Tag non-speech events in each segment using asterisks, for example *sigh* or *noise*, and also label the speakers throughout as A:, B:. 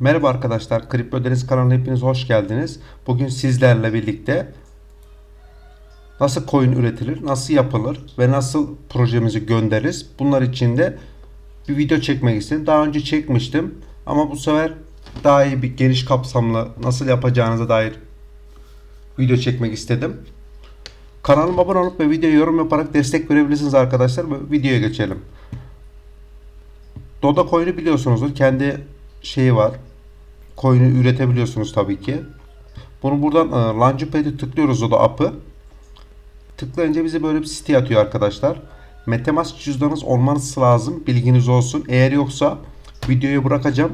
A: Merhaba arkadaşlar, Kripto Deniz kanalına hepiniz hoş geldiniz. Bugün sizlerle birlikte nasıl coin üretilir, nasıl yapılır ve nasıl projemizi göndeririz. Bunlar için de bir video çekmek istedim. Daha önce çekmiştim ama bu sefer daha iyi bir geniş kapsamlı nasıl yapacağınıza dair video çekmek istedim. Kanalıma abone olup ve videoya yorum yaparak destek verebilirsiniz arkadaşlar. Ve videoya geçelim. Doda coin'i biliyorsunuzdur. Kendi şeyi var. Coin'i üretebiliyorsunuz tabii ki. Bunu buradan e, Launchpad'e tıklıyoruz Doda app'ı. Tıklayınca bize böyle bir site atıyor arkadaşlar. Metamask cüzdanınız olmanız lazım. Bilginiz olsun. Eğer yoksa videoyu bırakacağım.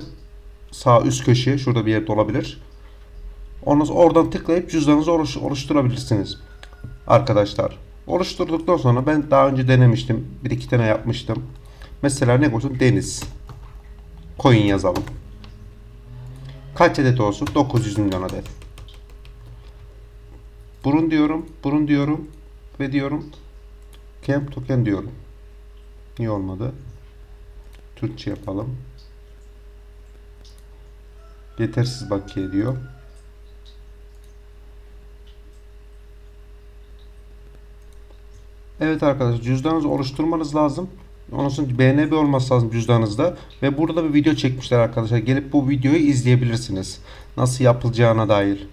A: Sağ üst köşeye şurada bir yerde olabilir. Ondan oradan tıklayıp cüzdanınızı oluş- oluşturabilirsiniz. Arkadaşlar. Oluşturduktan sonra ben daha önce denemiştim. Bir iki tane yapmıştım. Mesela ne olsun? Deniz. Coin yazalım. Kaç adet olsun? 900 milyon adet. Burun diyorum. Burun diyorum. Ve diyorum. Camp token diyorum. Niye olmadı? Türkçe yapalım. Yetersiz bakiye diyor. Evet arkadaşlar cüzdanınızı oluşturmanız lazım. Ondan sonra BNB olması lazım cüzdanınızda. Ve burada bir video çekmişler arkadaşlar. Gelip bu videoyu izleyebilirsiniz. Nasıl yapılacağına dair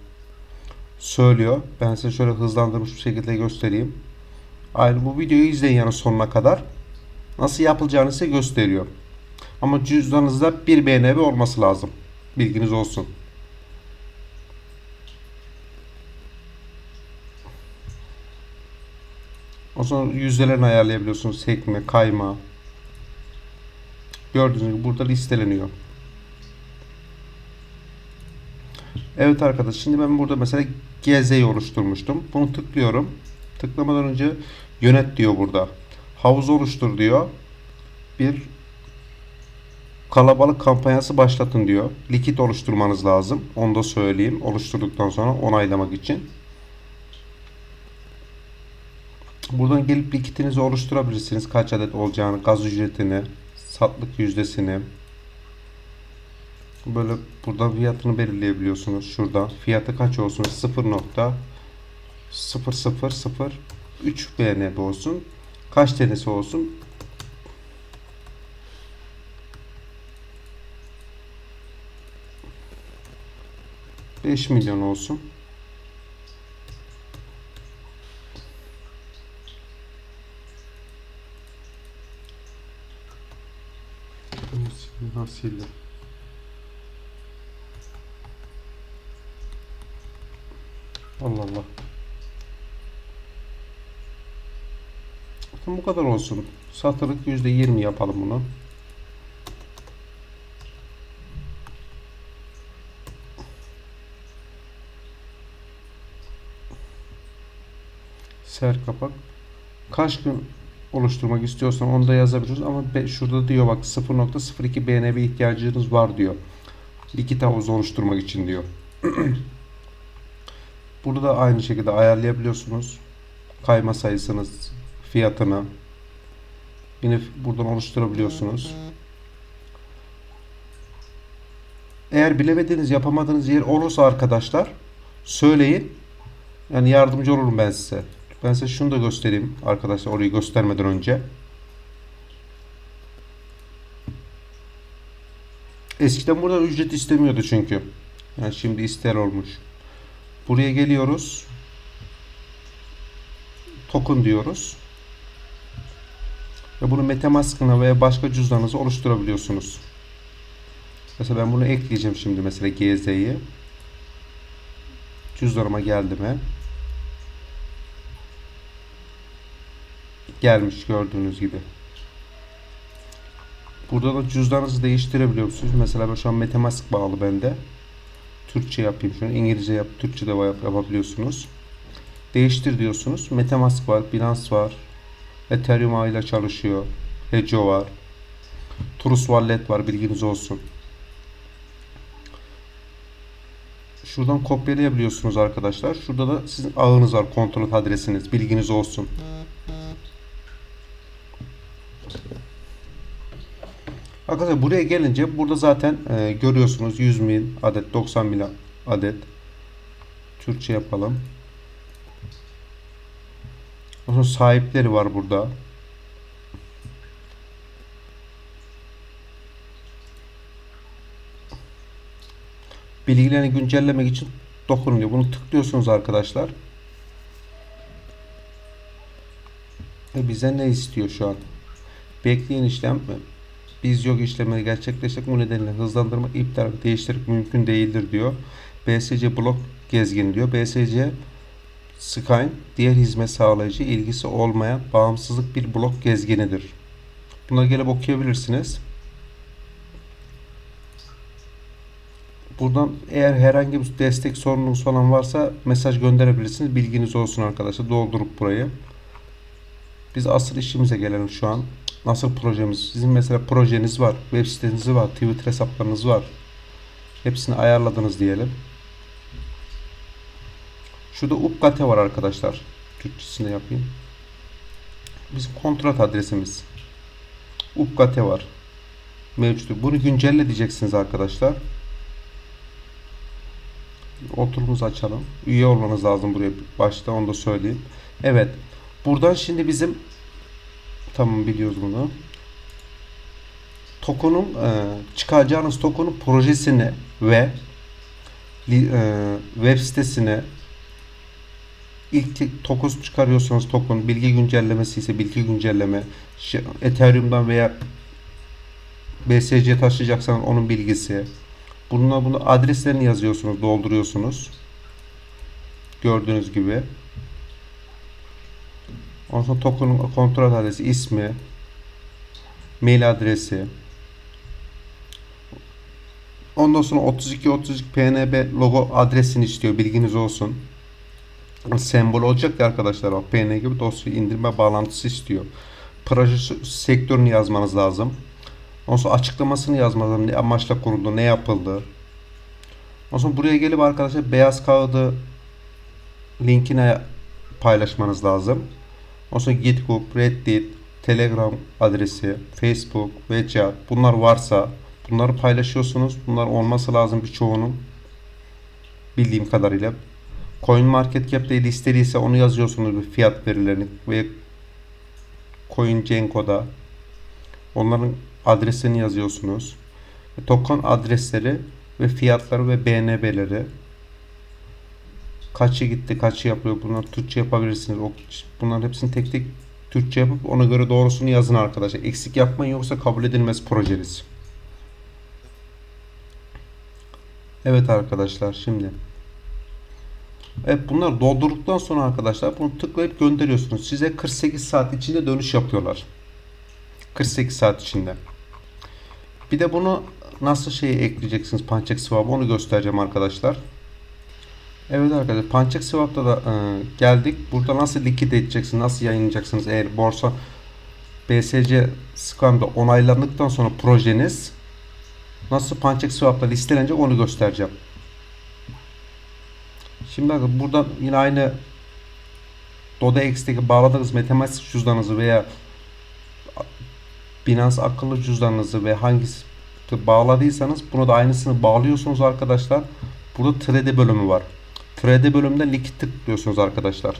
A: söylüyor. Ben size şöyle hızlandırmış bir şekilde göstereyim. Aynı bu videoyu izleyin yani sonuna kadar. Nasıl yapılacağını size gösteriyor. Ama cüzdanınızda bir BNB olması lazım. Bilginiz olsun. O sonra yüzdelerini ayarlayabiliyorsunuz. Sekme, kayma. Gördüğünüz gibi burada listeleniyor. Evet arkadaşlar şimdi ben burada mesela GZ'yi oluşturmuştum. Bunu tıklıyorum. Tıklamadan önce yönet diyor burada. Havuz oluştur diyor. Bir kalabalık kampanyası başlatın diyor. Likit oluşturmanız lazım. Onu da söyleyeyim. Oluşturduktan sonra onaylamak için. Buradan gelip likitinizi oluşturabilirsiniz. Kaç adet olacağını, gaz ücretini, satlık yüzdesini. Böyle buradan fiyatını belirleyebiliyorsunuz. Şuradan fiyatı kaç olsun? 0.0003 BNB olsun. Kaç tanesi olsun? Beş milyon olsun. Nasıl? Allah Allah. Bakın bu kadar olsun. Satırlık %20 yapalım bunu. Ser kapak. Kaç gün oluşturmak istiyorsan onu da yazabiliriz ama şurada diyor bak 0.02 BNB ihtiyacınız var diyor. Likit havuz oluşturmak için diyor. *clears throat* Burada da aynı şekilde ayarlayabiliyorsunuz. Kayma sayısını, fiyatını. Yine buradan oluşturabiliyorsunuz. Eğer bilemediğiniz, yapamadığınız yer olursa arkadaşlar söyleyin. Yani yardımcı olurum ben size. Ben size şunu da göstereyim arkadaşlar orayı göstermeden önce. Eskiden buradan ücret istemiyordu çünkü. Yani şimdi ister olmuş. Buraya geliyoruz. Token diyoruz. Ve bunu Metamask'ına veya başka cüzdanınıza oluşturabiliyorsunuz. Mesela ben bunu ekleyeceğim şimdi mesela GZ'yi. Cüzdanıma geldi mi? Gelmiş gördüğünüz gibi. Burada da cüzdanınızı değiştirebiliyorsunuz. Mesela ben şu an Metamask bağlı bende. Türkçe yapayım şunu. İngilizce yap, Türkçe de yap, yapabiliyorsunuz. Değiştir diyorsunuz. Metamask var, Binance var. Ethereum ağıyla çalışıyor. Hedjo var. Trust Wallet var bilginiz olsun. Şuradan kopyalayabiliyorsunuz arkadaşlar. Şurada da sizin ağınız var, kontrol adresiniz. Bilginiz olsun. Arkadaşlar buraya gelince burada zaten e, görüyorsunuz 100 bin adet 90 bin adet. Türkçe yapalım. Ondan sahipleri var burada. Bilgilerini güncellemek için dokunuyor. Bunu tıklıyorsunuz arkadaşlar. Ve bize ne istiyor şu an? Bekleyen işlem biz yok işlemleri gerçekleştirmek bu nedenle hızlandırmak, iptal değiştirmek mümkün değildir diyor. BSC blok gezgini diyor. BSC Skyne diğer hizmet sağlayıcı ilgisi olmayan bağımsızlık bir blok gezginidir. Bunları gelip okuyabilirsiniz. Buradan eğer herhangi bir destek sorununuz falan varsa mesaj gönderebilirsiniz. Bilginiz olsun arkadaşlar. Doldurup burayı. Biz asıl işimize gelelim şu an. Nasıl projemiz? Sizin mesela projeniz var. Web siteniz var. Twitter hesaplarınız var. Hepsini ayarladınız diyelim. Şurada upgate var arkadaşlar. Türkçesini yapayım. Bizim kontrat adresimiz. Upgate var. Mevcut. Bunu güncelle diyeceksiniz arkadaşlar. Oturumuzu açalım. Üye olmanız lazım buraya başta onu da söyleyeyim. Evet. Buradan şimdi bizim tamam biliyoruz bunu. Token'un e, çıkaracağınız token'un projesini ve e, web sitesine ilk token çıkarıyorsanız token, bilgi güncellemesi ise bilgi güncelleme, Ethereum'dan veya BSC taşıyacaksanız onun bilgisi. Bununla bunu adreslerini yazıyorsunuz, dolduruyorsunuz. Gördüğünüz gibi. Ondan sonra token'ın kontrol adresi, ismi, mail adresi. Ondan sonra 32 32 PNB logo adresini istiyor. Bilginiz olsun. Sembol olacak ya arkadaşlar. Bak PNG dosya indirme bağlantısı istiyor. Proje sektörünü yazmanız lazım. Ondan sonra açıklamasını yazmanız lazım. Ne amaçla kuruldu, ne yapıldı. Ondan sonra buraya gelip arkadaşlar beyaz kağıdı linkine paylaşmanız lazım. Ondan sonra GitHub, Reddit, Telegram adresi, Facebook, WeChat bunlar varsa bunları paylaşıyorsunuz. Bunlar olması lazım birçoğunun bildiğim kadarıyla. CoinMarketCap'te listeliyse onu yazıyorsunuz bir fiyat verilerini ve CoinGecko'da onların adresini yazıyorsunuz. Token adresleri ve fiyatları ve BNB'leri kaçı gitti, kaçı yapıyor. Bunları Türkçe yapabilirsiniz. O, bunların hepsini tek tek Türkçe yapıp ona göre doğrusunu yazın arkadaşlar. Eksik yapmayın yoksa kabul edilmez projeniz. Evet arkadaşlar şimdi. Evet bunlar doldurduktan sonra arkadaşlar bunu tıklayıp gönderiyorsunuz. Size 48 saat içinde dönüş yapıyorlar. 48 saat içinde. Bir de bunu nasıl şeye ekleyeceksiniz Pancake Swap onu göstereceğim arkadaşlar. Evet arkadaşlar Pancake Swap'ta da e, geldik. Burada nasıl likit edeceksiniz, nasıl yayınlayacaksınız eğer borsa BSC Scam'da onaylandıktan sonra projeniz nasıl Pancake Swap'ta listelenecek onu göstereceğim. Şimdi bakın buradan yine aynı DodaX'teki bağladığınız Metamask cüzdanınızı veya Binance akıllı cüzdanınızı ve hangisi bağladıysanız bunu da aynısını bağlıyorsunuz arkadaşlar. Burada trade bölümü var. Trade bölümünde likit tıklıyorsunuz arkadaşlar.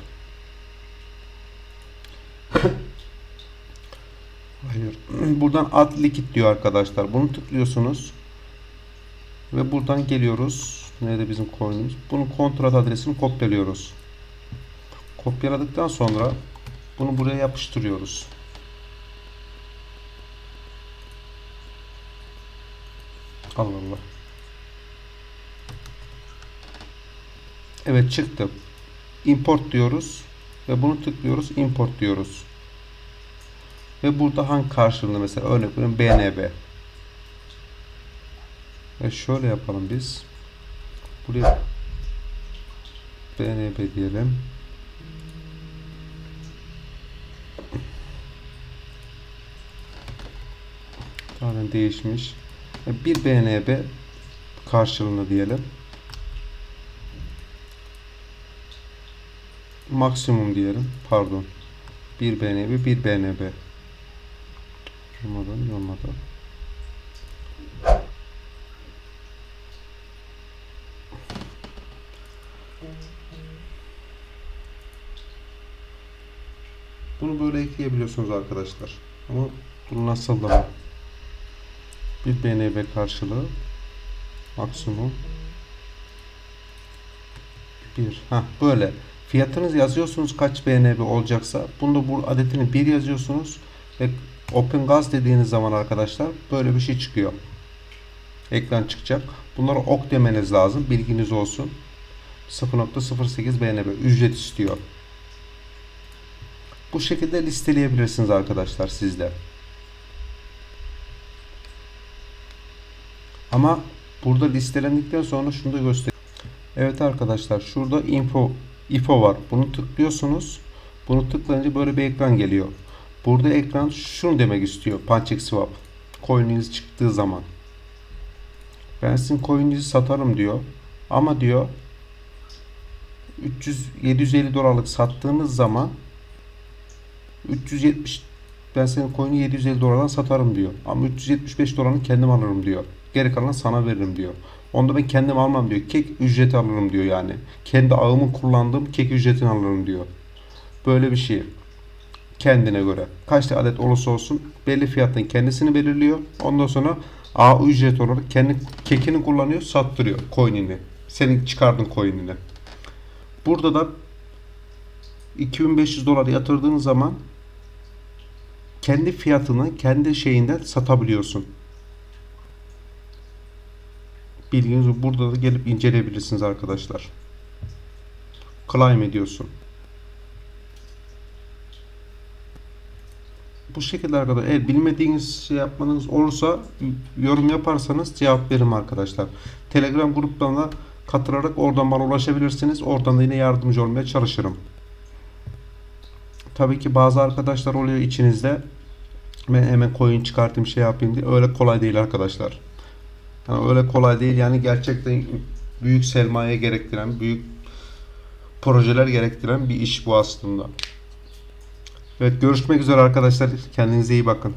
A: Hayır. *clears throat* Buradan add likit diyor arkadaşlar. Bunu tıklıyorsunuz. Ve buradan geliyoruz. Nerede bizim coin'imiz? Bunun kontrat adresini kopyalıyoruz. Kopyaladıktan sonra bunu buraya yapıştırıyoruz. Allah Allah. Evet çıktı. Import diyoruz. Ve bunu tıklıyoruz. Import diyoruz. Ve burada hangi karşılığında mesela örnek veriyorum BNB. Ve şöyle yapalım biz. Buraya BNB diyelim. Tamamen değişmiş. Bir BNB karşılığında diyelim. maksimum diyelim. Pardon. 1 BNB 1 BNB. Durmadan durmadan. Bunu böyle ekleyebiliyorsunuz arkadaşlar. Ama bunu nasıl da bir BNB karşılığı maksimum bir. Ha böyle. Fiyatınız yazıyorsunuz kaç BNB olacaksa. Bunda bu adetini bir yazıyorsunuz ve Open Gaz dediğiniz zaman arkadaşlar böyle bir şey çıkıyor. Ekran çıkacak. Bunlara ok demeniz lazım. Bilginiz olsun. 0.08 BNB ücret istiyor. Bu şekilde listeleyebilirsiniz arkadaşlar sizde. Ama burada listelendikten sonra şunu da göster. Evet arkadaşlar şurada info info var. Bunu tıklıyorsunuz. Bunu tıklayınca böyle bir ekran geliyor. Burada ekran şunu demek istiyor. Pancake swap. Coin'iniz çıktığı zaman. Ben sizin coin'inizi satarım diyor. Ama diyor 300 750 dolarlık sattığınız zaman 370 ben senin coin'i 750 dolardan satarım diyor. Ama 375 dolarını kendim alırım diyor. Geri kalanı sana veririm diyor. Onda ben kendim almam diyor. Kek ücreti alırım diyor yani. Kendi ağımı kullandığım kek ücretini alırım diyor. Böyle bir şey. Kendine göre. Kaç adet olursa olsun belli fiyatın kendisini belirliyor. Ondan sonra ağ ücret olarak kendi kekini kullanıyor, sattırıyor coin'ini. Senin çıkardığın coin'ini. Burada da 2500 dolar yatırdığın zaman kendi fiyatını kendi şeyinden satabiliyorsun. Bilginiz olsun. burada da gelip inceleyebilirsiniz arkadaşlar. Claim ediyorsun. Bu şekilde arkadaşlar. Eğer bilmediğiniz şey yapmanız olursa yorum yaparsanız cevap veririm arkadaşlar. Telegram gruplarına katılarak oradan bana ulaşabilirsiniz. Oradan da yine yardımcı olmaya çalışırım. Tabii ki bazı arkadaşlar oluyor içinizde. Ben hemen coin çıkartayım şey yapayım diye. Öyle kolay değil arkadaşlar. Yani öyle kolay değil. Yani gerçekten büyük sermaye gerektiren, büyük projeler gerektiren bir iş bu aslında. Evet görüşmek üzere arkadaşlar. Kendinize iyi bakın.